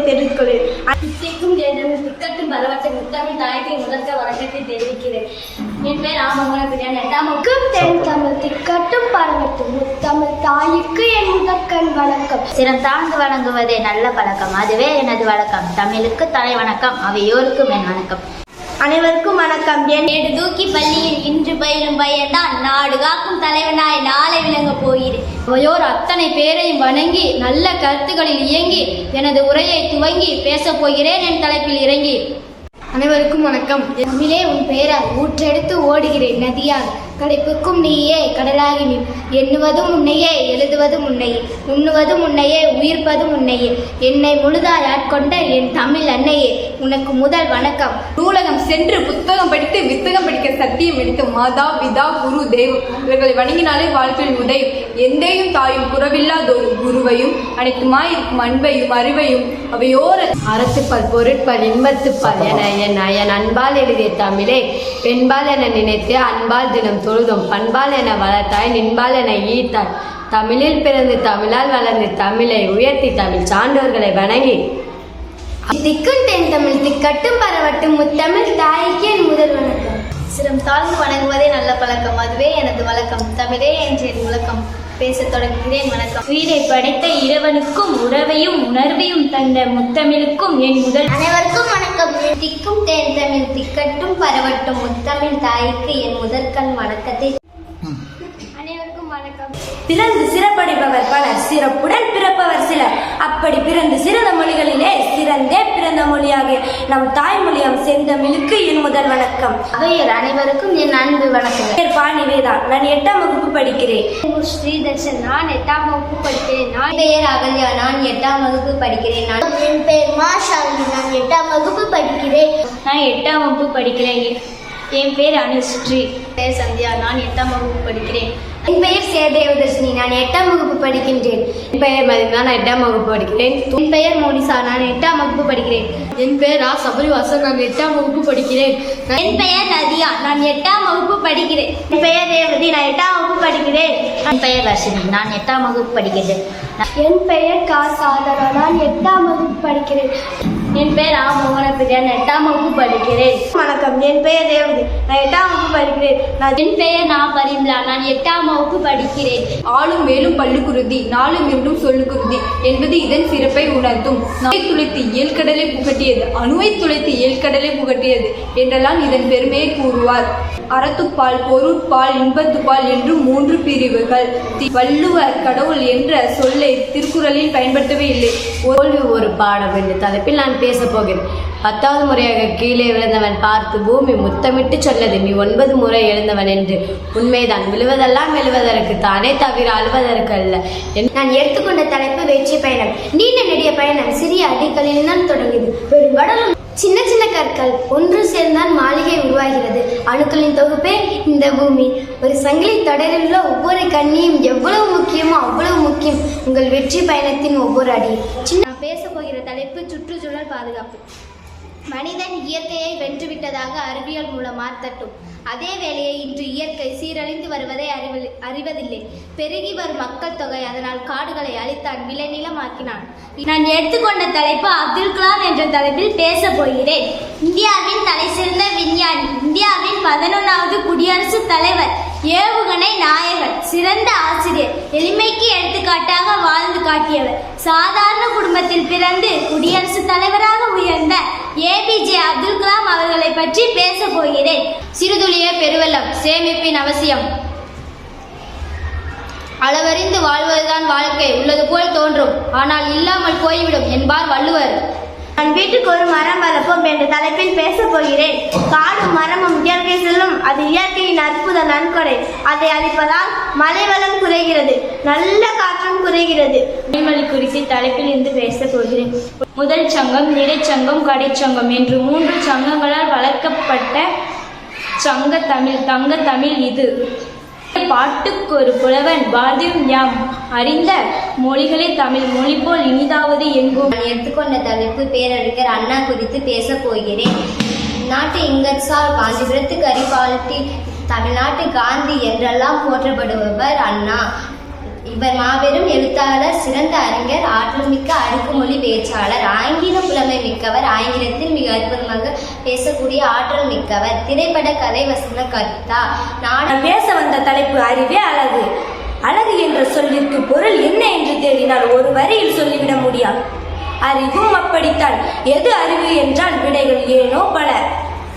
தெரிவித்துக் கொள்கிறேன் அத்திக்கும் திக்கட்டும் பலவற்றை முத்தமிழ் தாயத்தை முதற்க வழக்கத்தை தெரிவிக்கிறேன் என் பேர் ஆமங்கல பிரியாணி எட்டாம் வகுப்பு தென் தமிழ் திக்கட்டும் பரவட்டும் முத்தமிழ் தாய்க்கு என் முதற்கண் வணக்கம் சிரம் தாழ்ந்து வணங்குவதே நல்ல பழக்கம் அதுவே எனது வழக்கம் தமிழுக்கு தலை வணக்கம் அவையோருக்கும் என் வணக்கம் அனைவருக்கும் வணக்கம். என் தூக்கி பள்ளியில் இன்று பயிலும் பையன்தான் நாடு காக்கும் தலைவனாய் நாளை விளங்கப் போகிறேன் அவையோர் அத்தனை பேரையும் வணங்கி நல்ல கருத்துக்களில் இயங்கி எனது உரையை துவங்கி பேசப் போகிறேன் என் தலைப்பில் இறங்கி. அனைவருக்கும் வணக்கம். தமிழே உன் பெயரால் ஊற்றெடுத்து ஓடுகிறேன் நதியாக கடைப்புக்கும் நீயே கடலாகி நீ எண்ணுவதும் உன்னையே எழுதுவதும் உன்னையே உண்ணுவதும் உன்னையே உயிர்ப்பதும் உன்னையே என்னை முழுதாய் ஆட்கொண்ட என் தமிழ் அன்னையே உனக்கு முதல் வணக்கம். நூலகம் சென்று புத்தகம் படித்து வித்தகம் படிக்க சத்தியம் எடுத்து மாதா பிதா குரு தேவ். இவர்களை வணங்கினாலே வாழ்க்கையில் உதயம். எந்தையும் தாயும் குறவில்லாதொரு குருவையும் அனைத்துமாய் இருக்கும் அன்பையும் அறிவையும் அவையோர அறத்துப்பால் பொருட்பால் இன்பத்துப்பால் என என் என் அன்பால் எழுதிய தமிழே பெண்பால் என நினைத்து அன்பால் தினம் தொழுதும். பண்பால் என வளர்த்தாய் நின்பால் என ஈர்த்தாய். தமிழில் பிறந்து தமிழால் வளர்ந்து தமிழை உயர்த்தி தமிழ் சான்றோர்களை வணங்கி. திக்கும் தென் தமிழ் திக்கட்டும் பரவட்டும் முத்தமிழ் தாய்க்கு என் முதல் வணக்கம். சிரம் தாழ்ந்து வணங்குவதே நல்ல பழக்கம். அதுவே எனது வழக்கம். தமிழே என்று என் முழக்கம். பேசத் தொடங்குகிறேன் வணக்கம். உயிரை படைத்த இறைவனுக்கும் உறவையும் உணர்வையும் தந்த முத்தமிழுக்கும் என் முதல் அனைவருக்கும் வணக்கம். திக்கும் தேன் தமிழ் திக்கட்டும் பரவட்டும் முத்தமிழ் தாய்க்கு என் முதற்கண் வணக்கத்தை பிறந்து சிறப்படைப்பவர் பலர் சிறப்புடன் பிறப்பவர் சிலர். அப்படி பிறந்து சிறந்த மொழிகளிலே சிறந்தே பிறந்த மொழியாக நம் தாய்மொழியாம் செந்தமிழுக்கு என் முதல் வணக்கம். அவையர் அனைவருக்கும் என் அன்பு வணக்கம் பேர் பா நிவேதா நான் எட்டாம் வகுப்பு படிக்கிறேன். ஸ்ரீதர்ஷன் நான் எட்டாம் வகுப்பு படிக்கிறேன். நான் பெயர் அகல்யா நான் எட்டாம் வகுப்பு படிக்கிறேன். நான் என் பெயர் மாஷாலினி நான் எட்டாம் வகுப்பு படிக்கிறேன். நான் எட்டாம் வகுப்பு படிக்கிறேன். என் பேர் அனுஸ்ரீ பேர் சந்தியா நான் எட்டாம் வகுப்பு படிக்கிறேன். என் பெயர் சேதேவதர்ஷினி. நான் எட்டாம் வகுப்பு படிக்கின்றேன். என் பெயர் மதினா நான் எட்டாம் வகுப்பு படிக்கிறேன். என் பெயர் மோனிசா. நான் எட்டாம் வகுப்பு படிக்கிறேன். என் பெயர் ஆ சபரிவாசன். நான் எட்டாம் வகுப்பு படிக்கிறேன். என் பெயர் நதியா. நான் எட்டாம் வகுப்பு படிக்கிறேன். என் பெயர் ரேவதி. நான் எட்டாம் வகுப்பு படிக்கிறேன். என் பெயர் ரஷினி நான் எட்டாம் வகுப்பு படிக்கிறேன் என் பெயர் கா சாதனா நான் எட்டாம் வகுப்பு படிக்கிறேன். என் பேர் ஆ மோகன பிரியா. நான் எட்டாம் வகுப்பு படிக்கிறேன். வணக்கம். என் பெயர் ரேவதி. நான் எட்டாம் வகுப்பு படிக்கிறேன். நான் என் பெயர் நான் பரிம்லா நான் எட்டாம் வகுப்பு படிக்கிறேன். ஆளும் மேலும் பல்லுக்குருதி நாளும் இரண்டும் சொல்லுக்குருதி என்பது இதன் சிறப்பை உணர்த்தும். நாயை துளைத்து ஏழ்கடலை புகட்டியது அணுவை துளைத்து ஏழ்கடலை புகட்டியது என்றெல்லாம் இதன் பெருமையை கூறுவார். அறத்துப்பால் பொருட்பால் இன்பத்துப்பால் என்று மூன்று பிரிவுகள். தி- வள்ளுவர் கடவுள் என்ற சொல்லை திருக்குறளில் பயன்படுத்தவே இல்லை. தோல்வி ஒரு பாடம் என்ற தலைப்பில் நான் பேசப் போகிறேன். பத்தாவது முறையாக கீழே விழுந்தவன் பார்த்து பூமி முத்தமிட்டு சொன்னது நீ ஒன்பது முறை எழுந்தவன் என்று. உண்மைதான். விழுவதெல்லாம் எழுவதற்கு தானே தவிர அழுவதற்கு அல்ல. என் நான் எடுத்துக்கொண்ட தலைப்பு வெற்றி பயணம். நீண்ட நெடிய பயணம். சிறிய அடிகளில் தான் தொடங்கியது. பெரும் கடலும் சின்ன சின்ன கற்கள் ஒன்று சேர்ந்தால் மாளிகை உருவாகிறது. அணுக்களின் தொகுப்பே இந்த பூமி. ஒரு சங்கிலி தொடரில் உள்ள ஒவ்வொரு கண்ணியும் எவ்வளவு முக்கியமோ அவ்வளவு முக்கியம். உங்கள் வெற்றி பயணத்தின் ஒவ்வொரு அடியும் சின்ன பேச போகிற தலைப்பு சுற்றுச்சூழல் பாதுகாப்பு. மனிதன் இயற்கையை வென்றுவிட்டதாக அறிவியல் மூலம் மாற்றட்டும் அதே வேளையை இன்று இயற்கை சீரழிந்து வருவதை அறிவி அறிவதில்லை. பெருகி வரும் மக்கள் தொகை அதனால் காடுகளை அழித்தான் விளைநிலமாக்கினான். நான் எடுத்துக்கொண்ட தலைப்பு அப்துல் கலாம் என்ற தலைப்பில் பேச போகிறேன். இந்தியாவின் தலைசிறந்த விஞ்ஞானி இந்தியாவின் பதினொன்றாவது குடியரசுத் தலைவர் ஏவுகணை நாயகன் சிறந்த ஆசிரியர் எளிமைக்கு எடுத்துக்காட்டாக வாழ்ந்து காட்டியவர். சாதாரண குடும்பத்தில் பிறந்து குடியரசுத் தலைவராக உயர்ந்த ஏபிஜே அப்துல் கலாம் அவர்களை பற்றி பேச போகிறேன். சிறுதுளிய பெருவெள்ளம் சேமிப்பின் அவசியம். அளவறிந்து வாழ்வதுதான் வாழ்க்கை உள்ளது போல் தோன்றும். ஆனால் இல்லாமல் போய்விடும் என்பார் வள்ளுவர். நான் வீட்டுக்கு ஒரு மரம் வளர்ப்போம் என்ற தலைப்பில் பேச போகிறேன். காடும் மரமும் இயற்கை செல்லும் அது இயற்கையின் அற்புத நன்கொடை. அதை அழிப்பதால் மழை வளம் குறைகிறது நல்ல காற்றும் குறைகிறது. மொழி குறித்து தலைப்பில் இருந்து பேச போகிறேன். முதல் சங்கம் இடைச்சங்கம் கடைச்சங்கம் என்று மூன்று சங்கங்களால் வளர்க்கப்பட்ட சங்க தமிழ் தங்க தமிழ் இது. பாட்டுக்கு ஒரு புலவன் பாரதியும் யாம். அறிந்த மொழிகளே தமிழ் மொழி போல் இனிதாவது எங்கும். நான் எடுத்துக்கொண்ட தலைப்பு பேரறிஞர் அண்ணா குறித்து பேச போகிறேன். நாட்டு இங்கட்சால் காஞ்சிபுரத்து கரிபால்டி தமிழ்நாட்டு காந்தி என்றெல்லாம் போற்றப்படுபவர் அண்ணா. இவர் மாபெரும் எழுத்தாளர் சிறந்த அறிஞர் ஆற்றல்மிக்க அடுக்குமொழி பேச்சாளர் ஆங்கில புலமை மிக்கவர் ஆங்கிலத்தில் மிக அற்புதமாக பேசக்கூடிய ஆற்றல் மிக்கவர் திரைப்பட கதை வசந்த கர்த்தா. நான் பேச வந்த தலைப்பு அறிவே அழகு. அழகு என்ற சொல்லிற்கு பொருள் என்ன என்று தேடினால் ஒரு வரியில் சொல்லிவிட முடியாது அறிவும் அப்படித்தான். எது அறிவு என்றால் விடைகள் ஏனோ பல.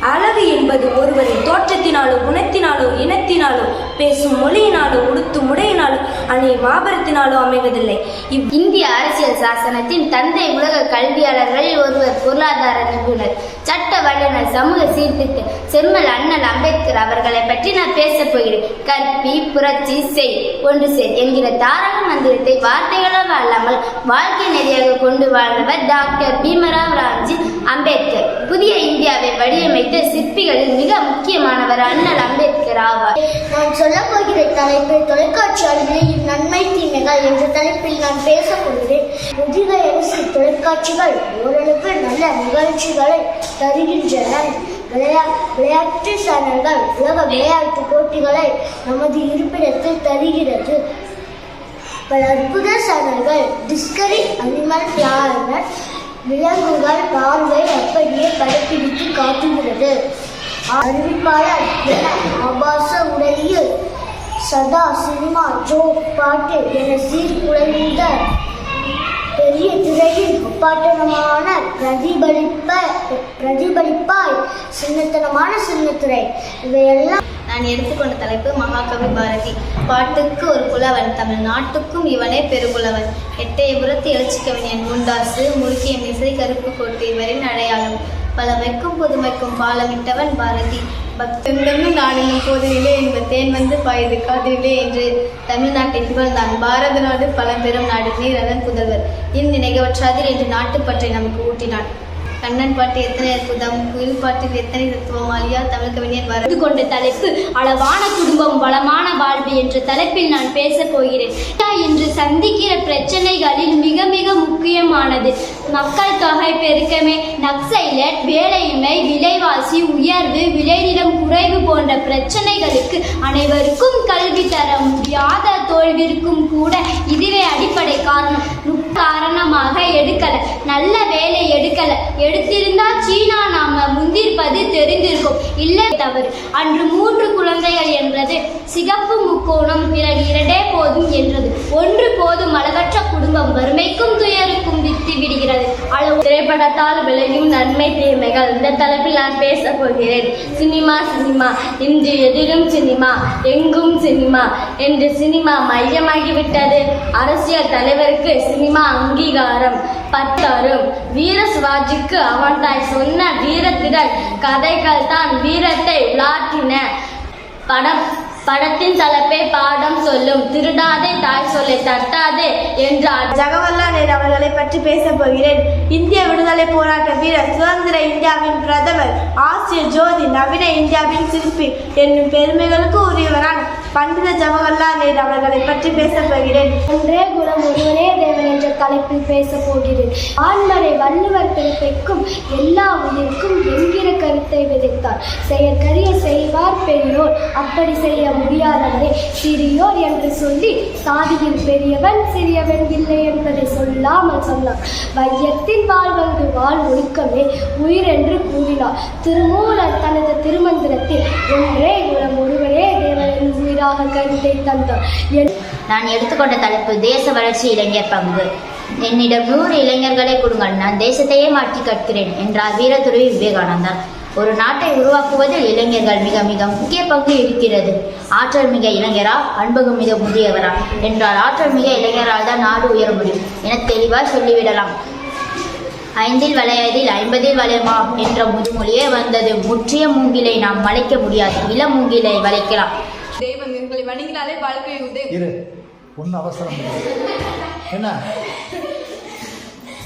அழகு என்பது ஒருவரின் தோற்றத்தினாலோ குணத்தினாலோ இனத்தினாலோ பேசும் மொழியினாலோ உடுத்தும் உடையினாலோ அணியும் மாபரத்தினாலோ அமைவதில்லை. இவ் இந்திய அரசியல் சாசனத்தின் தந்தை உலக கல்வியாளர்களில் ஒருவர் பொருளாதார நிபுணர் சட்ட வல்லுநர் சமூக சீர்திருத்த செம்மல் அண்ணல் அம்பேத்கர் அவர்களை பற்றி நான் பேசப் போகிறேன். கற்பி புரட்சி செய் ஒன்று செய் என்கிற தாரக மந்திரத்தை வார்த்தைகளால் அல்லாமல் வாழ்க்கை நெறியாக கொண்டு வாழ்ந்தவர் டாக்டர் பீமராவ் ராம்ஜி அம்பேத்கர். புதிய இந்தியாவை வடிவமைத்த சிற்பிகளில் மிக முக்கியமானவர் அண்ணல் அம்பேத்கர் ஆவார். நான் சொல்லப் போகிற தலைப்பு தொலைக்காட்சி நன்மை தீமைகள் என்ற தலைப்பில் நான் பேசப் போகிறேன். அரசு தொலைக்காட்சிகள் ஓரளவு நல்ல நிகழ்ச்சிகளை தருகின்றன. விளையா விளையாட்டு சேனல்கள் உலக விளையாட்டு போட்டிகளை நமது இருப்பிடத்தில் தருகிறது. பல அற்புத சேனல்கள் டிஸ்கரி அனிமல் பிளானட் விலங்குகள் பார்வை அப்படியே படப்பிடித்து காட்டுகிறது. அறிவிப்பாளர் ஆபாச உடையில் சதா சினிமா ஜோக் பாட்டு என சீர்குலைந்த பெரிய திரையில் ஒப்பாட்டனமான பிரதிபலிப்ப பிரதிபலிப்பாய் சின்னத்தனமான சின்னத்துறை இவையெல்லாம் நான் எடுத்துக்கொண்ட தலைப்பு மகாகவி பாரதி. பாட்டுக்கு ஒரு புலவன் தமிழ் நாட்டுக்கும் இவனே பெருபுலவன். எட்டயபுரத்து எழுச்சி கவிஞன் முண்டாசு முறுக்கிய மிசை கருப்பு கோட்டு இவரின் அடையாளம். பல வைக்கும் புதுமைக்கும் பாலமிட்டவன் பாரதி. பக்தெங்கும் நாடினும் போதிலே இந்த தேன் வந்து பாயுது காதிலே என்று தமிழ்நாட்டின் புகழ்ந்தான். பாரத நாடு பழம்பெரும் நாடு நீரதன் புதல்வர். இந்நினைகவற்றாதில் என்று நாட்டுப்பற்றை நமக்கு ஊட்டினான். கண்ணன் பாட்டு எத்தனை அற்புதம் குயில் பாட்டில் எத்தனை தத்துவம் அழியா தமிழ் கவிஞர் வரது கொண்ட தலைப்பு அளவான குடும்பம் வளமான வாழ்வு என்ற தலைப்பில் நான் பேசப் போகிறேன். இன்று சந்திக்கிற பிரச்சனைகளில் மிக மிக முக்கியமானது. மக்கள் தொகை பெருக்கமே நக்சைலட் வேலையின்மை விலைவாசி உயர்வு விளைநிலம் குறைவு போன்ற பிரச்சனைகளுக்கு அனைவருக்கும் கல்வி தர முடியாத தோல்விற்கும் கூட இதுவே அடிப்படை காரணம். காரணமாக எடுக்கல நல்ல வேலை எடுக்கல. எடுத்திருந்தா சீனா நாம முந்திருப்பது தெரிந்திருக்கும். இல்லை தவறு. அன்று மூன்று குழந்தைகள் என்றது சிகப்பு முக்கோணம் பிறகு இரண்டே போதும் என்றது. ஒன்று போதும் அளவற்ற குடும்பம் வறுமைக்கும் துயருக்கும் வித்து விடுகிறது. அளவு திரைப்படத்தால் விளையும் நன்மை தீமைகள் இந்த தலைப்பில் நான் பேச போகிறேன். Cinema cinema. இன்று எதிரும் சினிமா எங்கும் சினிமா என்று சினிமா மையமாகிவிட்டது. அரசியல் தலைவருக்கு சினிமா அங்கீகாரம் பத்தரும். வீர சிவாஜிக்கு அவன் தாய் சொன்ன வீரத்திரள் கதைகள் தான் வீரத்தை உலாற்றின படம். படத்தின் தலைப்பை பாடம் சொல்லும். திருடாதே தாய் சொல்லை தட்டாதே என்றார் ஜவஹர்லால் நேரு அவர்களை பற்றி பேசப் போகிறேன் இந்திய விடுதலை போராட்ட வீரர் சுதந்திர இந்தியாவின் பிரதமர் ஆசிய ஜோதி நவீன இந்தியாவின் சிற்பி என்னும் பெருமைகளுக்கு உரியவரான் பண்டித ஜவஹர்லால் நேரு அவர்களை பற்றி பேசப் போகிறேன். ஒன்றே குலம் ஒருவனே தேவன் என்ற தலைப்பில் பேசப் போகிறேன். ஆண்மறை வள்ளுவர் பிறப்பைக்கும் எல்லா உயிருக்கும் என்கிற கருத்தை விதைத்தார். செயற்கரிய செய்வார் பெரியோர் அப்படி செய்ய முடியாதவரே சிறியோர் என்று சொல்லி சாதியில் பெரியவன் சிறியவன் இல்லை என்பதை சொல்லாமல் சொன்னார். வையத்தின் வாழ்வது வாழ் ஒழுக்கமே உயிர் என்று கூறினார். திருமூலர் தனது திருமந்திரத்தில் ஒன்றே குலம் ஒருவனே தேவன் கருத்தை தந்தார் நான் எடுத்துக்கொண்ட தலைப்பு தேச வளர்ச்சி இளைஞர் பங்கு. என்னிடம் நூறு இளைஞர்களை கொடுங்கள் நான் தேசத்தையே மாற்றி கற்கிறேன் என்றார் வீரத்துறை விவேகானந்தர். ஒரு நாட்டை உருவாக்குவதில் இளைஞர்கள் மிக மிக முக்கிய பங்கு இருக்கிறது. ஆற்றல் மிக இளைஞரா? அன்பகம் மிக முதியவரா? என்றால் ஆற்றல் மிக இளைஞரால் தான் நாடு உயர முடியும். என தெளிவாக சொல்லிவிடலாம். ஐந்தில் வளையதில் ஐம்பதில் வளையமா? என்ற முதுமொழியே வந்தது. முற்றிய மூங்கிலை நாம் வளைக்க முடியாது. இள மூங்கிலை வளைக்கலாம். தெய்வம் இவங்களை வணங்கினாலே வாழ்க்கை உதவி இரு ஒன்றும் அவசரம் இல்லை. என்ன?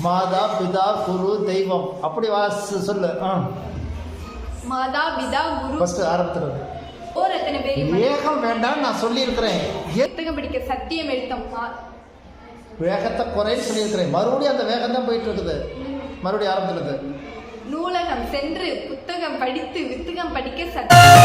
மாதா பிதா குரு தெய்வம். அப்படி வாசி சொல்லு. ஆ. மாதா பிதா குரு. ஃபர்ஸ்ட் ஆரம்பத்தில் ஓர் எத்தனை பேர் வேகம் வேண்டாம் நான் சொல்லியிருக்கிறேன். புத்தகம் படிக்க சத்தியம் எழுத்தம். வேகத்தை குறைன்னு சொல்லியிருக்கிறேன். மறுபடியும் அந்த வேகம் தான் போயிட்டு இருக்குது மறுபடியும் ஆரம்பத்தில் இருந்து நூலகம் சென்று புத்தகம் படித்து வித்தகம் படிக்க சத்தியம்